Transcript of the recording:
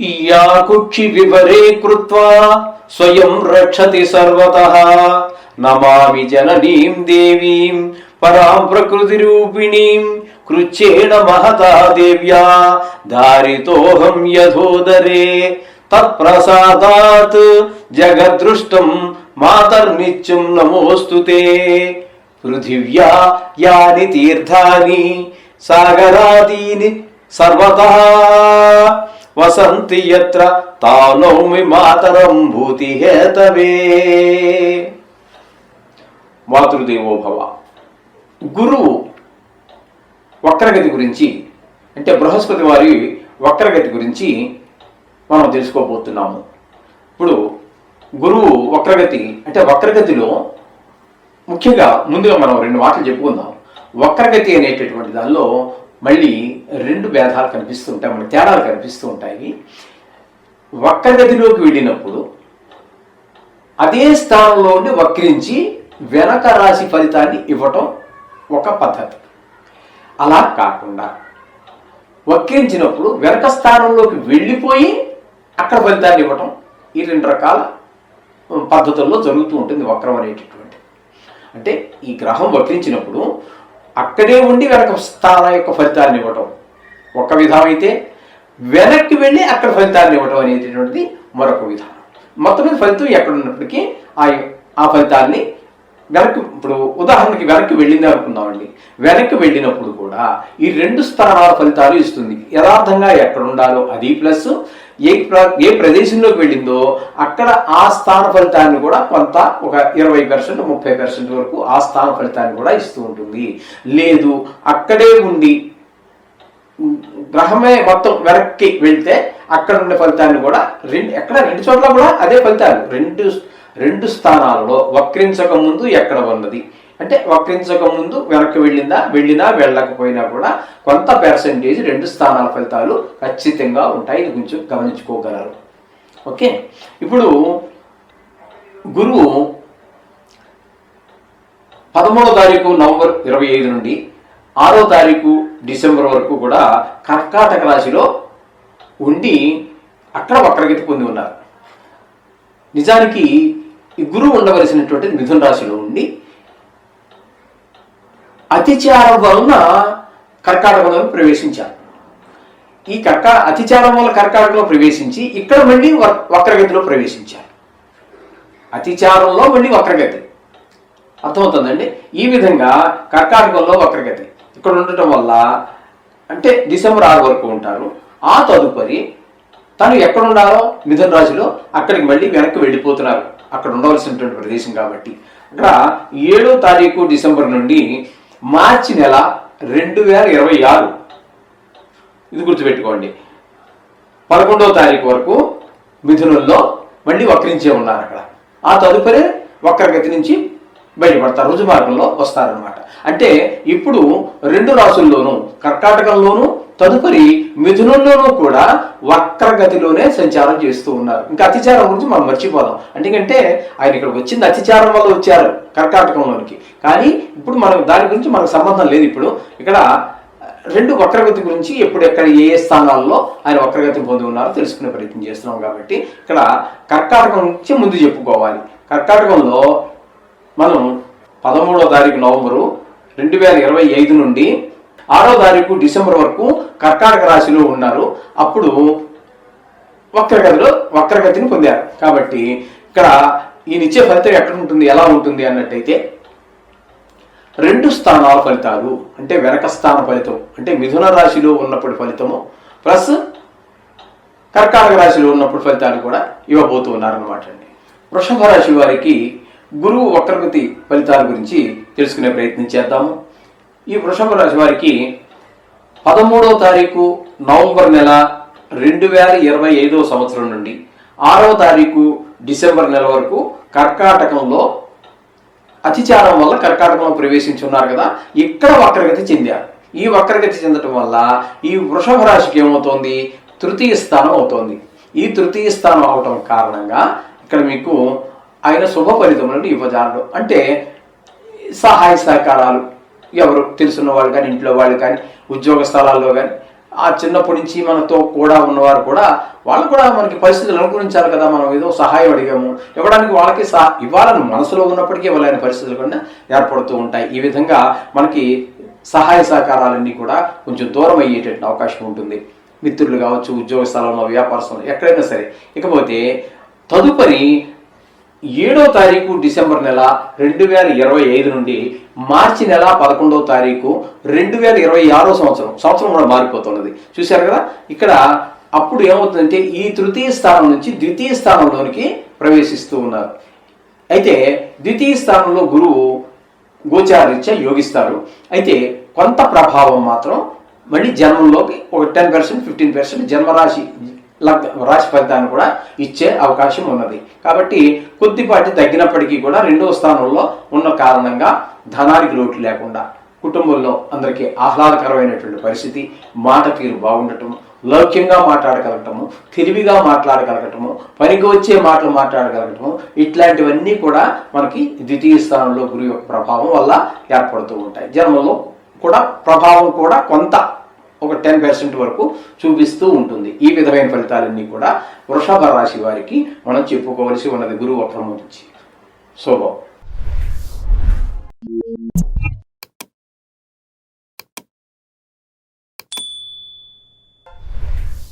ఇయాకుక్షి వివరే కృత్వా స్వయం రక్షతి సర్వతః. నమామి జననీం దేవీం పరాం ప్రకృతి రూపిణీం కృచ్చేణ మహతా దేవ్యా. దారితోహం యథోదరే తత్ప్రసాదాత్ జగదృష్టం మాతర్నిత్యం నమోస్తుతే పృథివ్యా యాని తీర్థాని సాగరాదీని సర్వతః. వసంతి యత్ర తానౌమి మాతరం భూతి హేతవే మాతృదేవోభవ గురువు వక్రగతి గురించి అంటే బృహస్పతి వారి వక్రగతి గురించి మనం తెలుసుకోబోతున్నాము. ఇప్పుడు గురువు వక్రగతి అంటే వక్రగతిలో ముఖ్యంగా ముందుగా మనం రెండు మాటలు చెప్పుకుందాం. వక్రగతి అనేటటువంటి దానిలో మళ్ళీ రెండు భేదాలు కనిపిస్తూ ఉంటాయి మన తేడాలు కనిపిస్తూ ఉంటాయి. వక్రగతిలోకి వెళ్ళినప్పుడు అదే స్థానంలో ఉండి వక్రించి వెనక రాశి ఫలితాన్ని ఇవ్వటం ఒక పద్ధతి. అలా కాకుండా వక్రించినప్పుడు వెనక స్థానంలోకి వెళ్ళిపోయి అక్కడ ఫలితాన్ని ఇవ్వటం ఈ రెండు రకాల పద్ధతుల్లో జరుగుతూ ఉంటుంది వక్రం అనేటటువంటి అంటే ఈ గ్రహం వక్రించినప్పుడు అక్కడే ఉండి వెనక స్థాన యొక్క ఫలితాన్ని ఇవ్వటం. ఒక విధం అయితే వెనక్కి వెళ్ళి అక్కడ ఫలితాన్ని ఇవ్వటం అనేటటువంటిది మరొక విధానం. మొత్తం మీద ఫలితం ఎక్కడ ఉన్నప్పటికీ ఆ ఆ ఫలితాన్ని వెనక్కి ఇప్పుడు ఉదాహరణకి వెనక్కి వెళ్ళింది అనుకుందామండి. వెనక్కి వెళ్ళినప్పుడు కూడా ఈ రెండు స్థానాల ఫలితాలు ఇస్తుంది. యథార్థంగా ఎక్కడ ఉండాలో అది ప్లస్ ఏ ప్ర- ఏ ప్రదేశంలోకి వెళ్ళిందో అక్కడ ఆ స్థాన ఫలితాన్ని కూడా కొంత ఒక ఇరవై పర్సెంట్ ముప్పై పర్సెంట్ వరకు ఆ స్థాన ఫలితాన్ని కూడా ఇస్తూ ఉంటుంది. లేదు అక్కడే ఉండి గ్రహమే మొత్తం వెనక్కి వెళ్తే అక్కడ ఉండే ఫలితాన్ని కూడా రెండు ఎక్కడ రెండు చోట్ల కూడా అదే ఫలితాలు. రెండు రెండు స్థానాలలో వక్రించక ముందు ఎక్కడ ఉన్నది? అంటే వక్రించక ముందు వెనక్కి వెళ్ళిందా వెళ్ళినా వెళ్ళకపోయినా కూడా కొంత పర్సెంటేజ్ రెండు స్థానాల ఫలితాలు ఖచ్చితంగా ఉంటాయి. ఇది కొంచెం గమనించుకోగలరు. ఓకే? ఇప్పుడు గురువు పదమూడో తారీఖు నవంబర్ ఇరవై ఐదు నుండి ఆరో తారీఖు డిసెంబర్ వరకు కూడా కర్కాటక రాశిలో ఉండి అక్కడ వక్రగతి పొంది ఉన్నారు. నిజానికి ఈ గురువు ఉండవలసినటువంటి మిథున రాశిలో ఉండి అతిచారం వలన కర్కాటకంలో ప్రవేశించారు. ఈ కర్కా అతిచారం వల్ల కర్కాటకంలో ప్రవేశించి ఇక్కడ మళ్ళీ వక్రగతిలో ప్రవేశించారు. అతిచారంలో మళ్ళీ వక్రగతి. అర్థమవుతుందండి? ఈ విధంగా కర్కాటకంలో వక్రగతి. ఇక్కడ ఉండటం వల్ల అంటే డిసెంబర్ ఆరు వరకు ఉంటారు. ఆ తదుపరి తను ఎక్కడ ఉండాలో మిథున రాశిలో అక్కడికి మళ్ళీ వెనక్కి వెళ్ళిపోతున్నారు. అక్కడ ఉండవలసినటువంటి ప్రదేశం కాబట్టి. అక్కడ ఏడో తారీఖు డిసెంబర్ నుండి మార్చి నెల రెండు వేల ఇరవై ఆరు. ఇది గుర్తుపెట్టుకోండి. పదకొండవ తారీఖు వరకు మిథునంలో మళ్ళీ వక్రించే ఉన్నారు అక్కడ. ఆ తదుపరి వక్రగతి నుంచి బయటపడతారు. రుజు మార్గంలో వస్తారనమాట అంటే ఇప్పుడు రెండు రాసుల్లోనూ కర్కాటకంలోనూ తదుపరి మిథునంలోనూ కూడా వక్రగతిలోనే సంచారం చేస్తూ ఉన్నారు. ఇంకా అతిచారం గురించి మనం మర్చిపోదాం. ఎందుకంటే ఆయన ఇక్కడ వచ్చింది అతిచారం వల్ల వచ్చారు కర్కాటకంలోనికి. కానీ ఇప్పుడు మనం దాని గురించి మనకు సంబంధం లేదు ఇప్పుడు. ఇక్కడ రెండు వక్రగతి గురించి ఎప్పుడు ఎక్కడ ఏ ఏ స్థానాల్లో ఆయన వక్రగతి పొంది ఉన్నారో తెలుసుకునే ప్రయత్నం చేస్తున్నాం కాబట్టి ఇక్కడ కర్కాటకం నుంచి ముందు చెప్పుకోవాలి. కర్కాటకంలో మనం పదమూడవ తారీఖు నవంబరు రెండు వేల ఇరవై ఐదు నుండి ఆరో తారీఖు డిసెంబర్ వరకు కర్కాటక రాశిలో ఉన్నారు. అప్పుడు వక్రగతిలో వక్రగతిని పొందారు. కాబట్టి ఇక్కడ ఈయన ఇచ్చే ఫలితం ఎక్కడ ఉంటుంది ఎలా ఉంటుంది అన్నట్టయితే రెండు స్థానాల ఫలితాలు అంటే వెనక స్థాన ఫలితం అంటే మిథున రాశిలో ఉన్నప్పుడు ఫలితము ప్లస్ కర్కాటక రాశిలో ఉన్నప్పుడు ఫలితాలు కూడా ఇవ్వబోతూ ఉన్నారనమాట అండి. వృషభ రాశి వారికి గురువు వక్రగతి ఫలితాల గురించి తెలుసుకునే ప్రయత్నం చేద్దాము. ఈ వృషభ రాశి వారికి పదమూడవ తారీఖు నవంబర్ నెల రెండు వేల ఇరవై ఐదవ సంవత్సరం నుండి ఆరవ తారీఖు డిసెంబర్ నెల వరకు కర్కాటకంలో అతిచారం వల్ల కర్కాటకంలో ప్రవేశించున్నారు కదా ఇక్కడ వక్రగతి చెందారు. ఈ వక్రగతి చెందటం వల్ల ఈ వృషభ రాశికి ఏమవుతోంది? తృతీయ స్థానం అవుతోంది. ఈ తృతీయ స్థానం అవటం కారణంగా ఇక్కడ మీకు ఆయన శుభ ఫలితములను ఇవ్వజాలడు అంటే సహాయ సహకారాలు ఎవరు తెలుసున్న వాళ్ళు కానీ ఇంట్లో వాళ్ళు కానీ ఉద్యోగ స్థలాల్లో కానీ ఆ చిన్నప్పటి నుంచి మనతో కూడా ఉన్నవారు కూడా వాళ్ళు కూడా మనకి పరిస్థితులు అనుకూలించాలి కదా మనం ఏదో సహాయం అడిగాము. ఇవ్వడానికి వాళ్ళకి సహా ఇవ్వాలని మనసులో ఉన్నప్పటికీ ఇవ్వలేని పరిస్థితులు కూడా ఏర్పడుతూ ఉంటాయి. ఈ విధంగా మనకి సహాయ సహకారాలన్నీ కూడా కొంచెం దూరం అయ్యేటట్టు అవకాశం ఉంటుంది. మిత్రులు కావచ్చు ఉద్యోగ స్థలంలో వ్యాపార స్థలంలో ఎక్కడైనా సరే. ఇకపోతే తదుపరి ఏడో తారీఖు డిసెంబర్ నెల రెండు వేల ఇరవై ఐదు నుండి మార్చి నెల పదకొండవ తారీఖు రెండు వేల ఇరవై ఆరో సంవత్సరం. సంవత్సరం కూడా మారిపోతున్నది. చూశారు కదా? ఇక్కడ అప్పుడు ఏమవుతుందంటే ఈ తృతీయ స్థానం నుంచి ద్వితీయ స్థానంలోనికి ప్రవేశిస్తూ ఉన్నారు. అయితే ద్వితీయ స్థానంలో గురువు గోచారీత్యా యోగిస్తారు. అయితే కొంత ప్రభావం మాత్రం మళ్ళీ జన్మంలోకి ఒక టెన్ పర్సెంట్ ఫిఫ్టీన్ పర్సెంట్ జన్మరాశి లగ్ రాశి ఫలితాన్ని కూడా ఇచ్చే అవకాశం ఉన్నది. కాబట్టి కొద్దిపాటి తగ్గినప్పటికీ కూడా రెండవ స్థానంలో ఉన్న కారణంగా ధనానికి లోటు లేకుండా కుటుంబంలో అందరికీ ఆహ్లాదకరమైనటువంటి పరిస్థితి మాట తీరు బాగుండటం లౌక్యంగా మాట్లాడగలగటము తెలివిగా మాట్లాడగలగటము పనికి వచ్చే మాటలు మాట్లాడగలగటము ఇట్లాంటివన్నీ కూడా మనకి ద్వితీయ స్థానంలో గురి యొక్క ప్రభావం వల్ల ఏర్పడుతూ ఉంటాయి. జన్మలో కూడా ప్రభావం కూడా కొంత ఒక టెన్ పర్సెంట్ వరకు చూపిస్తూ ఉంటుంది. ఈ విధమైన ఫలితాలన్నీ కూడా వృషభ రాశి వారికి మనం చెప్పుకోవలసి ఉన్నది గురువు వక్రం నుంచి. శుభం.